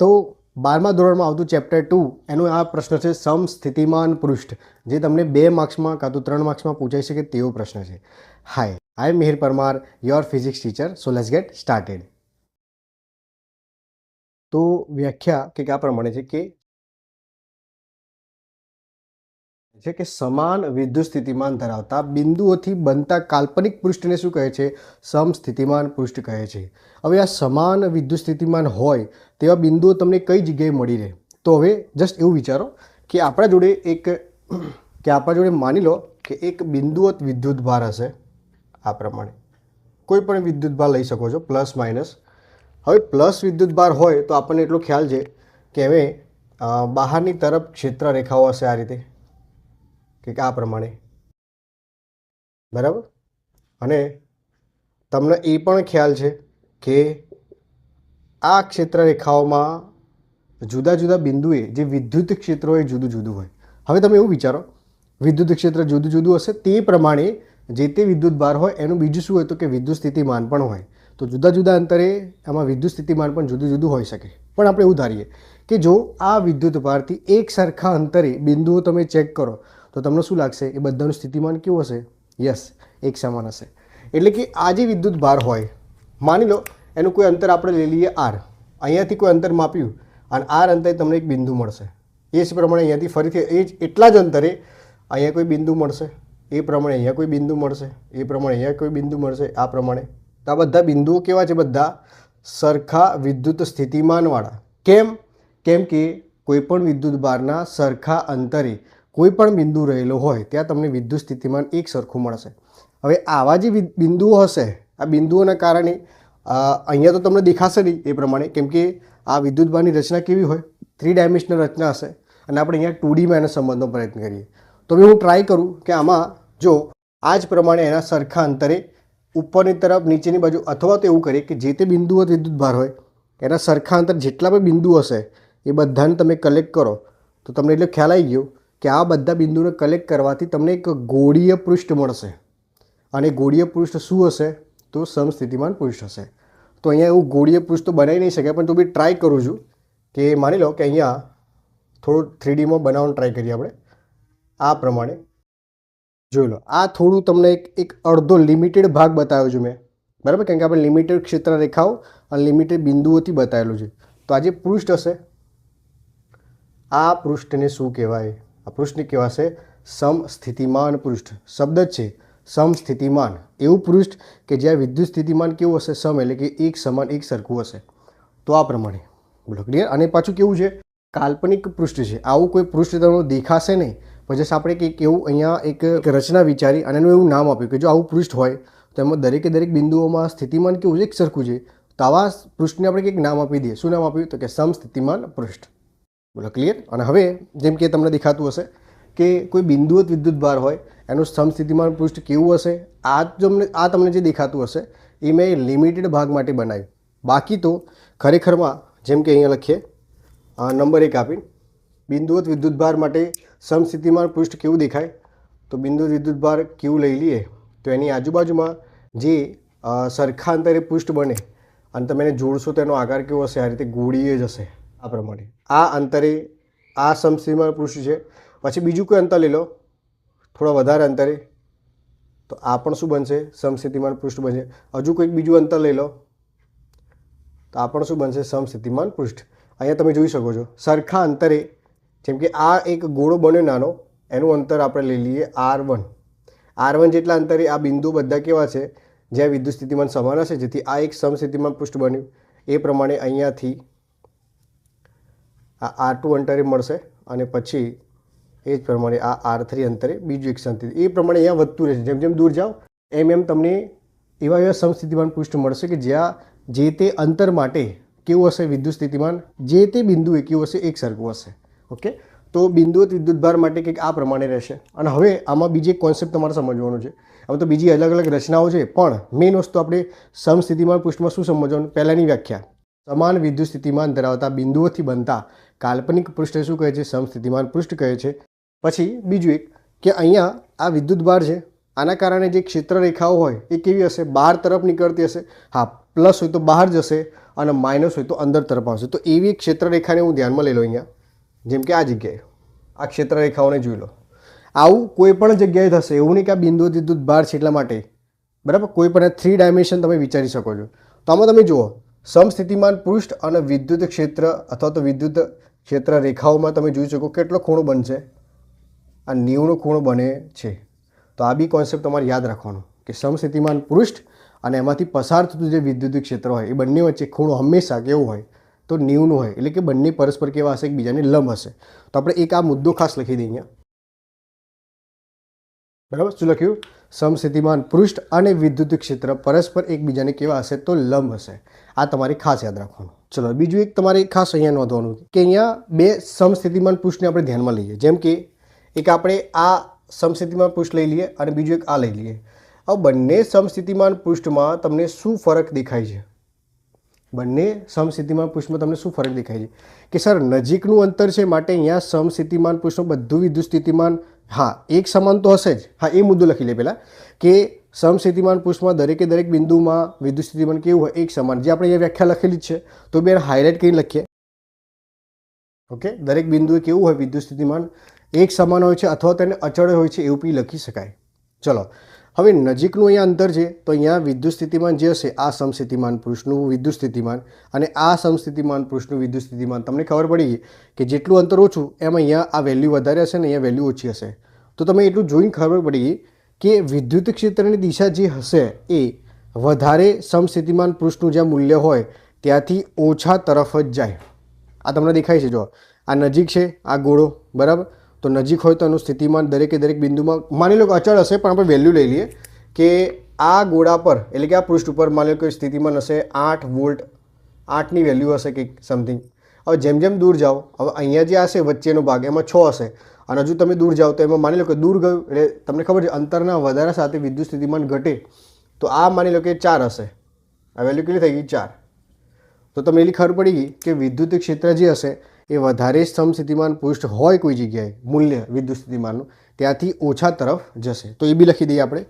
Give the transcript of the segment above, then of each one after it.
તો બારમા ધોરણમાં આવતું ચેપ્ટર ટુ એનો આ પ્રશ્ન છે, સમ સ્થિતિમાન પૃષ્ઠ. જે તમને બે માર્ક્સમાં કાં તો ત્રણ માર્ક્સમાં પૂછાઈ શકે તેવો પ્રશ્ન છે. Hi I am Mihir Parmar your physics teacher so let's get started તો વ્યાખ્યા કંઈક આ પ્રમાણે છે કે છે કે સમાન વિદ્યુત સ્થિતિમાન ધરાવતા બિંદુઓથી બનતા કાલ્પનિક પૃષ્ઠને શું કહે છે? સમસ્થિતિમાન પૃષ્ઠ કહે છે. હવે આ સમાન વિદ્યુત સ્થિતિમાન હોય તેવા બિંદુઓ તમને કઈ જગ્યાએ મળી રહે? તો હવે જસ્ટ એવું વિચારો કે આપણા જોડે એક કે આપણા જોડે માની લો કે એક બિંદુવત વિદ્યુત ભાર હશે આ પ્રમાણે. કોઈ પણ વિદ્યુત ભાર લઈ શકો છો પ્લસ માઇનસ હવે પ્લસ વિદ્યુત ભાર હોય તો આપણને એટલો ખ્યાલ છે કે હવે બહારની તરફ ક્ષેત્ર રેખાઓ હશે આ રીતે. કે આ પ્રમાણે. બરાબર? અને તમને એ પણ ખ્યાલ છે કે આ ક્ષેત્ર રેખાઓમાં જુદા જુદા બિંદુએ જે વિદ્યુત ક્ષેત્રો હોય જુદું જુદું હોય. હવે તમે એવું વિચારો, વિદ્યુત ક્ષેત્ર જુદું જુદું હશે તે પ્રમાણે જે તે વિદ્યુત ભાર હોય એનું બીજું શું હોય તો કે વિદ્યુત સ્થિતિમાન પણ હોય. તો જુદા જુદા અંતરે આમાં વિદ્યુત સ્થિતિમાન પણ જુદું જુદું હોઈ શકે. પણ આપણે એવું ધારીએ કે જો આ વિદ્યુત ભારથી એક સરખા અંતરે બિંદુઓ તમે ચેક કરો તો તમને શું લાગશે? એ બધાનું સ્થિતિમાન કેવું હશે? યસ એક સમાન હશે. એટલે કે આ જે વિદ્યુત ભાર હોય, માની લો એનું કોઈ અંતર આપણે લઈ લઈએ આર અહીંયાથી કોઈ અંતર માપ્યું અને આર અંતરે તમને એક બિંદુ મળશે. એ જ પ્રમાણે અહીંયાથી ફરીથી, એ જ એટલા જ અંતરે અહીંયા કોઈ બિંદુ મળશે. એ પ્રમાણે અહીંયા કોઈ બિંદુ મળશે. એ પ્રમાણે અહીંયા કોઈ બિંદુ મળશે. આ પ્રમાણે. તો આ બધા બિંદુઓ કેવા છે બધા? સરખા વિદ્યુત સ્થિતિમાનવાળા. કેમ? કેમ કે કોઈપણ વિદ્યુત બારના સરખા અંતરે કોઈ પણ બિંદુ રહેલો હોય, ત્યાં તમને વિદ્યુત સ્થિતિમાન એક સરખું મળશે. હવે આવા જે બિંદુઓ હશે, આ બિંદુઓના કારણે અહીંયા તો તમને દેખાશે નહીં એ પ્રમાણે, કેમ કે આ વિદ્યુતભારની રચના કેવી હોય? થ્રી ડાયમેન્શનલ રચના હશે અને આપણે અહીંયા ટુ ડીમાં એને સંબંધનો પ્રયત્ન કરીએ. તો હવે હું ટ્રાય કરું કે આમાં જો આ જ પ્રમાણે એના સરખા અંતરે ઉપરની તરફ, નીચેની બાજુ, અથવા તો એવું કરીએ કે જે તે બિંદુઓ વિદ્યુત ભાર હોય, એના સરખા અંતર જેટલા પણ બિંદુ હશે, એ બધાને તમે કલેક્ટ કરો. તો તમને એટલે ખ્યાલ આવી ગયો કે આ બધા બિંદુને કલેક્ટ કરવાથી તમને એક ગોળીય પૃષ્ઠ મળશે. અને ગોળીય પૃષ્ઠ શું હશે? તો સમસ્થિતિમાન પૃષ્ઠ હશે. તો અહીંયા એવું ગોળીય પૃષ્ઠ તો બનાવી નહીં શકે પણ તો બી ટ્રાય કરું છું. કે માની લો કે અહીંયા થોડું થ્રીડીમાં બનાવવાનું ટ્રાય કરીએ આપણે. આ પ્રમાણે. જોઈ લો, આ થોડું તમને એક એક અડધો લિમિટેડ ભાગ બતાવ્યો છું મેં. બરાબર? કારણ કે આપણે લિમિટેડ ક્ષેત્ર રેખાઓ અને લિમિટેડ બિંદુઓથી બતાવેલું છે. તો આ જે પૃષ્ઠ હશે, આ પૃષ્ઠને શું કહેવાય? આ પૃષ્ઠને કહેવાશે સમસ્થિતિમાન પૃષ્ઠ શબ્દ જ છે સમસ્થિતિમાન એવું પૃષ્ઠ કે જ્યાં વિદ્યુત સ્થિતિમાન કેવું હશે? સમ એટલે કે એક સમાન એક સરખું હશે. તો આ પ્રમાણે. બોલો ક્લિયર અને પાછું કેવું છે? કાલ્પનિક પૃષ્ઠ છે. આવું કોઈ પૃષ્ઠ તમને દેખાશે નહીં. પછી આપણે કંઈક એવું અહીંયા એક રચના વિચારી અને એનું એવું નામ આપ્યું કે જો આવું પૃષ્ઠ હોય, તો એમાં દરેકે દરેક બિંદુઓમાં સ્થિતિમાન કેવું છે? એક સરખું છે. તો આવા પૃષ્ઠને આપણે કંઈક નામ આપી દઈએ. શું નામ આપ્યું? તો કે સમસ્થિતિમાન પૃષ્ઠ. બોલો ક્લિયર અને હવે જેમ કે તમને દેખાતું હશે કે કોઈ બિંદુવત વિદ્યુત ભાર હોય, એનું સમસ્થિતિમાન પૃષ્ઠ કેવું હશે? આ તમને આ તમને જે દેખાતું હશે, એ મેં લિમિટેડ ભાગ માટે બનાવ્યું. બાકી તો ખરેખરમાં, જેમ કે અહીંયા લખીએ નંબર એક આપીને બિંદુવત વિદ્યુત ભાર માટે સમસ્થિતિમાન પૃષ્ઠ કેવું દેખાય? તો બિંદુવત વિદ્યુત ભાર કેવું લઈ લઈએ? તો એની આજુબાજુમાં જે સરખા અંતરે પૃષ્ઠ બને, અને તમે એને જોડશો તો એનો આકાર કેવો હશે? આ રીતે ગોળીએ જ હશે. આ પ્રમાણે. આ અંતરે આ સમસ્થિતિમાન પૃષ્ઠ છે. પછી બીજું કોઈ અંતર લઈ લો. થોડા વધારે અંતરે. તો આ પણ શું બનશે? સમસ્થિતિમાન પૃષ્ઠ બનશે. હજુ કોઈક બીજું અંતર લઈ લો. તો આ પણ શું બનશે? સમસ્થિતિમાન પૃષ્ઠ. અહીંયા તમે જોઈ શકો છો. સરખા અંતરે, જેમ કે આ એક ગોળો બન્યો નાનો, એનું અંતર આપણે લઈ લઈએ આર વન. આર વન જેટલા અંતરે આ બિંદુ બધા કેવા છે? જ્યાં વિદ્યુત સ્થિતિમાન સમાન હશે, જેથી આ એક સમસ્થિતિમાન પૃષ્ઠ બન્યું. એ પ્રમાણે અહીંયાથી આ આર ટુ અંતરે મળશે અને પછી એ જ પ્રમાણે આ આર થ્રી અંતરે બીજું એક સમસ્થિતિ એ પ્રમાણે અહીંયા વધતું રહેશે. જેમ જેમ દૂર જાઓ, એમ એમ તમને એવા એવા સમસ્થિતિમાન પૃષ્ઠ મળશે કે જ્યાં જે તે અંતર માટે કેવું હશે વિદ્યુત સ્થિતિમાન, જે તે બિંદુએ કેવું હશે એક સરખું હશે. ઓકે? તો બિંદુવત વિદ્યુતભાર માટે કંઈક આ પ્રમાણે રહેશે. અને હવે આમાં બીજી એક કોન્સેપ્ટ તમારે સમજવાનો છે. હવે તો બીજી અલગ અલગ રચનાઓ છે, પણ મેઇન વસ્તુ આપણે સમસ્થિતિમાન પૃષ્ઠમાં શું સમજવાનું? પહેલાંની વ્યાખ્યા. સમાન વિદ્યુત સ્થિતિમાન ધરાવતા બિંદુઓથી બનતા કાલ્પનિક પૃષ્ઠ શું કહે છે? સમસ્થિતિમાન પૃષ્ઠ કહે છે. પછી બીજું એક કે અહીંયા આ વિદ્યુત ભાર છે. આના કારણે જે ક્ષેત્ર રેખાઓ હોય એ કેવી હશે? બહાર તરફ નીકળતી હશે. હા, પ્લસ હોય તો બહાર જશે અને માઇનસ હોય તો અંદર તરફ આવશે. તો એવી ક્ષેત્ર રેખાને હું ધ્યાનમાં લઈ લો અહીંયા. જેમ કે આ જગ્યાએ. આ ક્ષેત્ર રેખાઓને જોઈ લો. આવું કોઈ પણ જગ્યાએ થશે. એવું નહીં કે આ બિંદુ વિદ્યુત બહાર છે એટલા માટે. બરાબર? કોઈ પણ થ્રી ડાયમેન્શન તમે વિચારી શકો છો. તો આમાં તમે જુઓ. સમસ્થિતિમાન પૃષ્ઠ અને વિદ્યુત ક્ષેત્ર અથવા તો વિદ્યુત ક્ષેત્ર રેખાઓમાં તમે જોઈ શકો કેટલો ખૂણો બનશે. આ નેવનો ખૂણો બને છે. તો આ બી કોન્સેપ્ટ તમારે યાદ રાખવાનો કે સમસ્થિતિમાન પૃષ્ઠ અને એમાંથી પસાર થતું જે વિદ્યુત ક્ષેત્ર હોય, એ બંને વચ્ચે ખૂણો હંમેશા કેવું હોય તો નીવનું હોય. એટલે કે બંને પરસ્પર કેવા હશે, એકબીજાને લંબ હશે. તો આપણે એક આ મુદ્દો ખાસ લખી દઈએ બરાબર? શું લખ્યું? સમસ્થિતિમાન પૃષ્ઠ અને વિદ્યુત ક્ષેત્ર પરસ્પર એકબીજાને કેવા હશે તો લંબ હશે. આ તમારે ખાસ યાદ રાખવાનું. ચલો, બીજું એક તમારે ખાસ અહીંયા નોંધવાનું કે અહીંયા બે સમસ્થિતિમાન પૃષ્ઠને આપણે ધ્યાનમાં લઈએ. જેમ કે એક આપણે આ સમસ્થિતિમાન પૃષ્ઠ લઈ લઈએ અને બીજું એક આ લઈ લઈએ. હવે બંને સમસ્થિતિમાન પૃષ્ઠમાં તમને શું ફરક દેખાય છે? બંને સમસ્થિતિમાન પુષ્પમાં તમને શું ફરક દેખાય છે? કે સર, નજીકનું અંતર છે માટે અહીંયા સમસ્થિતિમાન પુષ્પ બધું વિદ્યુત સ્થિતિમાન હા, એક સમાન તો હશે જ. હા, એ મુદ્દો લખી લે પહેલાં. કે સમસ્થિતિમાન પુષ્પમાં દરેકે દરેક બિંદુમાં વિદ્યુત સ્થિતિમાન કેવું હોય? એક સમાન. જે આપણે અહીંયા વ્યાખ્યા લખેલી જ છે, તો બે હાઇલાઇટ કરીને લખીએ. ઓકે? દરેક બિંદુએ કેવું હોય? વિદ્યુત સ્થિતિમાન એક સમાન હોય છે અથવા તેને અચળ હોય છે એવું બી લખી શકાય. ચલો. હવે નજીકનું અહીંયા અંતર છે, તો અહીંયા વિદ્યુત સ્થિતિમાન જે હશે, આ સમસ્થિતિમાન પુરુષનું વિદ્યુત સ્થિતિમાન અને આ સમસ્થિતિમાન પુરુષનું વિદ્યુત સ્થિતિમાન તમને ખબર પડી ગઈ કે જેટલું અંતર ઓછું, એમ અહીંયા આ વેલ્યુ વધારે હશે ને અહીંયા વેલ્યુ ઓછી હશે. તો તમે એટલું જોઈને ખબર પડી ગઈ કે વિદ્યુત ક્ષેત્રની દિશા જે હશે, એ વધારે સમસ્થિતિમાન પુરુષનું જ્યાં મૂલ્ય હોય, ત્યાંથી ઓછા તરફ જ જાય. આ તમને દેખાય છે જો આ નજીક છે, આ ગોળો, બરાબર? તો નજીક હોય તો એનું સ્થિતિમાન દરેકે દરેક બિંદુમાં માની લો કે અચળ હશે, પણ આપણે વેલ્યુ લઈ લઈએ કે આ ગોળા પર, એટલે કે આ પૃષ્ઠ ઉપર માની લો કે સ્થિતિમાન હશે આઠ વોલ્ટ, આઠની વેલ્યુ હશે કંઈક સમથિંગ હવે જેમ જેમ દૂર જાઓ, હવે અહીંયા જે હશે, વચ્ચેનો ભાગ, એમાં છ હશે. અને હજુ તમે દૂર જાઓ તો એમાં માની લો કે દૂર ગયું, એટલે તમને ખબર છે અંતરના વધારા સાથે વિદ્યુત સ્થિતિમાન ઘટે, તો આ માની લો કે ચાર હશે. આ વેલ્યુ કેટલી થઈ ગઈ? ચાર. તો તમને એટલી ખબર પડી ગઈ કે વિદ્યુત ક્ષેત્ર જે હશે એ વધારે સમસ્થિતિમાન પૃષ્ઠ હોય કોઈ જગ્યાએ, મૂલ્ય વિદ્યુત સ્થિતિમાનનું, ત્યાંથી ઓછા તરફ જશે. તો એ બી લખી દઈએ આપણે.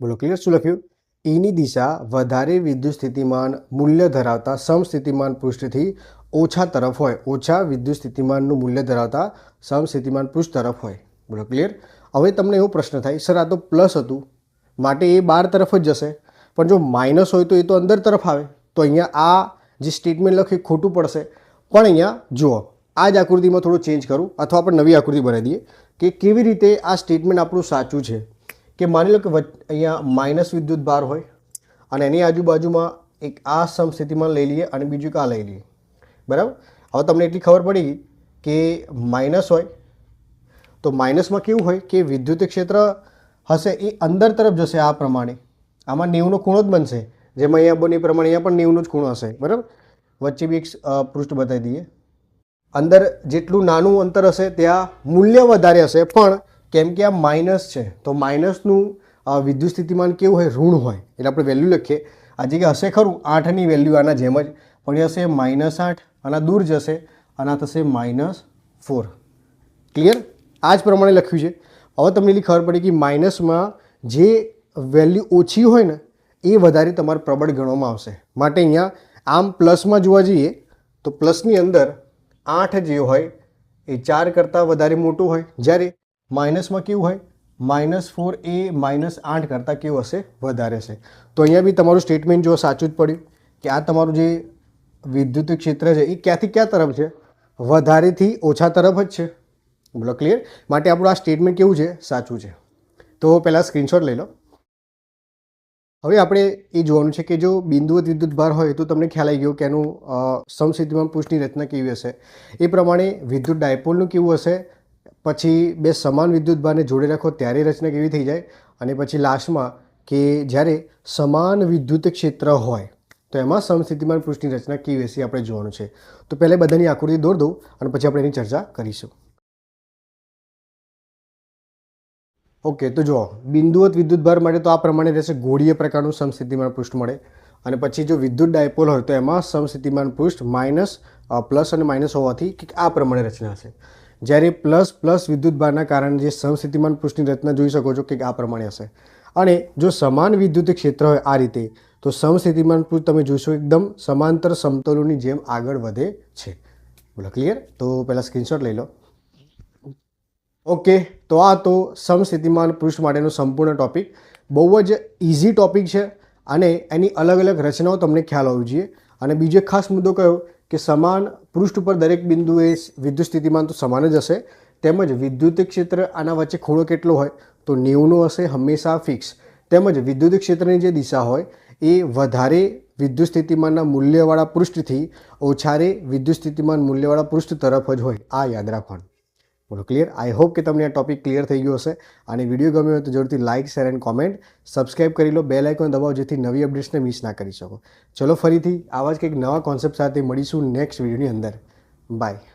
બોલો ક્લિયર શું લખ્યું? એની દિશા વધારે વિદ્યુત સ્થિતિમાન મૂલ્ય ધરાવતા સમસ્થિતિમાન પૃષ્ઠથી ઓછા તરફ હોય. ઓછા વિદ્યુત સ્થિતિમાનનું મૂલ્ય ધરાવતા સમસ્થિતિમાન પૃષ્ઠ તરફ હોય. બોલો ક્લિયર હવે તમને એવો પ્રશ્ન થાય, સર, આ તો પ્લસ હતું. માટે એ બાર તરફ જ જશે. પણ જો માઇનસ હોય તો એ તો અંદર તરફ આવે. તો અહીંયા આ જે સ્ટેટમેન્ટ લખ્યું ખોટું પડશે. પણ અહીંયા જુઓ આ જ આકૃતિમાં થોડું ચેન્જ કરું, અથવા આપણે નવી આકૃતિ બનાવી દઈએ કે કેવી રીતે આ સ્ટેટમેન્ટ આપણું સાચું છે. કે માની લો કે અહીંયા માઇનસ વિદ્યુત ભાર હોય, અને એની આજુબાજુમાં એક આ સમસ્થિતિમાં લઈ લઈએ અને બીજું આ લઈ લઈએ. બરાબર? હવે તમને એટલી ખબર પડી કે માઇનસ હોય, તો માઇનસમાં કેવું હોય કે વિદ્યુત ક્ષેત્ર હશે એ અંદર તરફ જશે આ પ્રમાણે. આમાં નેવનો ખૂણો જ બનશે. જેમાં અહીંયા બની પ્રમાણે અહીંયા પણ નેવનું જ ખૂણો હશે. બરાબર? વચ્ચે બી એક પૃષ્ઠ બતાવી દઈએ. અંદર જેટલું નાનું અંતર હશે, ત્યાં મૂલ્ય વધારે હશે, પણ કેમ કે આ માઇનસ છે, તો માઇનસનું વિદ્યુત સ્થિતિમાન કેવું હોય? ઋણ હોય. એટલે આપણે વેલ્યુ લખીએ. આ જગ્યાએ હશે ખરું, આઠની વેલ્યુ આના જેમ જ, પણ એ હશે માઇનસ આઠ, આના દૂર જશે, આના થશે માઇનસ ફોર. ક્લિયર? આ જ પ્રમાણે લખ્યું છે. હવે તમને એટલી ખબર પડી કે માઇનસમાં જે વેલ્યુ ઓછી હોય ને એ વધારે તમારે પ્રબળ ગણવામાં આવશે. માટે અહીંયા આમ પ્લસમાં જોવા જઈએ, તો પ્લસની અંદર આઠ જે હોય, એ ચાર કરતાં વધારે મોટું હોય. જ્યારે માઇનસમાં કેવું હોય, માઇનસ ફોર એ માઇનસ આઠ કરતાં કેવું હશે, વધારે છે તો અહીંયા બી તમારું સ્ટેટમેન્ટ જો સાચું જ પડ્યું કે આ તમારું જે વિદ્યુત ક્ષેત્ર છે, એ ક્યાંથી ક્યાં તરફ છે? વધારેથી ઓછા તરફ જ છે. બોલો ક્લિયર માટે આપણું આ સ્ટેટમેન્ટ કેવું છે? સાચું છે. તો પહેલાં સ્ક્રીનશોટ લઈ લો. હવે આપણે એ જોવાનું છે કે જો બિંદુવત વિદ્યુત ભાર હોય તો તમને ખ્યાલ આવી ગયો કે એનું અ, સમસ્થિતિમાન પૃષ્ઠની રચના કેવી હશે. એ પ્રમાણે વિદ્યુત ડાયપોલનું કેવું હશે? પછી બે સમાન વિદ્યુત ભારને જોડે રાખો ત્યારે રચના કેવી થઈ જાય? અને પછી લાસ્ટમાં કે જ્યારે સમાન વિદ્યુત ક્ષેત્ર હોય તો એમાં સમસ્થિતિમાન પૃષ્ઠની રચના કેવી હશે આપણે જોવાનું છે. તો પહેલાં બધાની આકૃતિ દોર દઉં અને પછી આપણે એની ચર્ચા કરીશું. ઓકે, તો જુઓ બિંદુવત વિદ્યુત ભાર માટે તો આ પ્રમાણે રહેશે ગોળીય પ્રકારનું સમસ્થિતિમાન પૃષ્ઠ મળે. અને પછી જો વિદ્યુત ડાયપોલ હોય તો એમાં સમસ્થિતિમાન પૃષ્ઠ માઇનસ પ્લસ અને માઇનસ હોવાથી કંઈક આ પ્રમાણે રચના હશે. જ્યારે પ્લસ પ્લસ વિદ્યુતભારના કારણે જે સમસ્થિતિમાન પૃષ્ઠની રચના જોઈ શકો છો કે આ પ્રમાણે હશે. અને જો સમાન વિદ્યુત ક્ષેત્ર હોય આ રીતે, તો સમસ્થિતિમાન પૃષ્ઠ તમે જોશો એકદમ સમાંતર સમતલોની જેમ આગળ વધે છે. બોલો ક્લિયર તો પહેલાં સ્ક્રીનશોટ લઈ લો. ઓકે, તો આ તો સમસ્થિતિમાન પૃષ્ઠ માટેનો સંપૂર્ણ ટોપિક બહુ જ ઇઝી ટોપિક છે અને એની અલગ અલગ રચનાઓ તમને ખ્યાલ હોવી જોઈએ. અને બીજો ખાસ મુદ્દો કયો કે સમાન પૃષ્ઠ ઉપર દરેક બિંદુએ વિદ્યુત સ્થિતિમાન તો સમાન જ હશે. તેમજ વિદ્યુત ક્ષેત્ર આના વચ્ચે ખૂણો કેટલો હોય તો નેવુંનો હશે, હંમેશા ફિક્સ તેમજ વિદ્યુત ક્ષેત્રની જે દિશા હોય એ વધારે વિદ્યુત સ્થિતિમાનના મૂલ્યવાળા પૃષ્ઠથી ઓછારે વિદ્યુત સ્થિતિમાન મૂલ્યવાળા પૃષ્ઠ તરફ જ હોય. આ યાદ રાખવાનું. બોલો ક્લિયર આઈ હોપ કે તમને આ ટોપિક ક્લિયર થઈ ગયો હશે. અને વીડિયો ગમ્યો હોય તો જરૂરથી like share and comment subscribe કરી લો બે લાઇકોન દબાવો જેથી નવી અપડેટ્સને મિસ ના કરી શકો. ચલો, ફરીથી આવા જ કંઈક નવા કોન્સેપ્ટ સાથે મળીશું નેક્સ્ટ વિડીયોની અંદર. બાય